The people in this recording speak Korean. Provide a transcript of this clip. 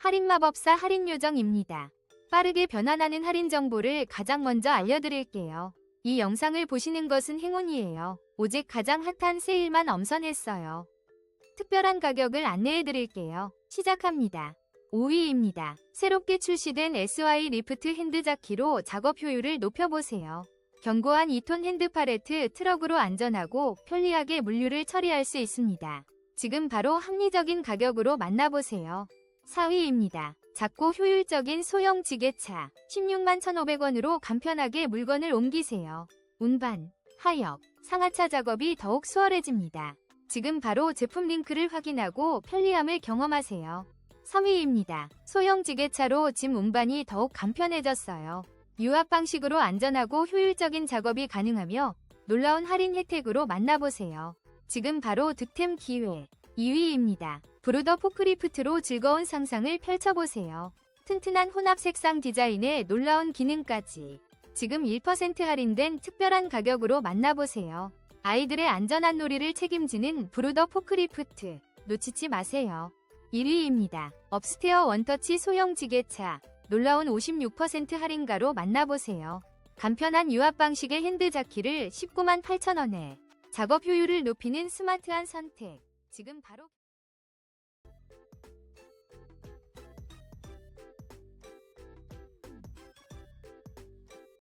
할인 마법사 할인 요정입니다. 빠르게 변환하는 할인 정보를 가장 먼저 알려드릴게요. 이 영상을 보시는 것은 행운이에요. 오직 가장 핫한 세일만 엄선했어요. 특별한 가격을 안내해드릴게요. 시작합니다. 5위입니다. 새롭게 출시된 SY 리프트 핸드자키로 작업 효율을 높여보세요. 견고한 2톤 핸드 팔레트 트럭으로 안전하고 편리하게 물류를 처리할 수 있습니다. 지금 바로 합리적인 가격으로 만나보세요. 4위입니다. 작고 효율적인 소형 지게차 16만 1,500원으로 간편하게 물건을 옮기세요. 운반, 하역, 상하차 작업이 더욱 수월해집니다. 지금 바로 제품 링크를 확인하고 편리함을 경험하세요. 3위입니다. 소형 지게차로 짐 운반이 더욱 간편해졌어요. 유압 방식으로 안전하고 효율적인 작업이 가능하며 놀라운 할인 혜택으로 만나보세요. 지금 바로 득템 기회. 2위입니다. 브루더 포크리프트로 즐거운 상상을 펼쳐보세요. 튼튼한 혼합 색상 디자인에 놀라운 기능까지. 지금 1% 할인된 특별한 가격으로 만나보세요. 아이들의 안전한 놀이를 책임지는 브루더 포크리프트. 놓치지 마세요. 1위입니다. 업스테어 원터치 소형 지게차. 놀라운 56% 할인가로 만나보세요. 간편한 유압 방식의 핸드 자키를 19만 8천원에 작업 효율을 높이는 스마트한 선택. 지금 바로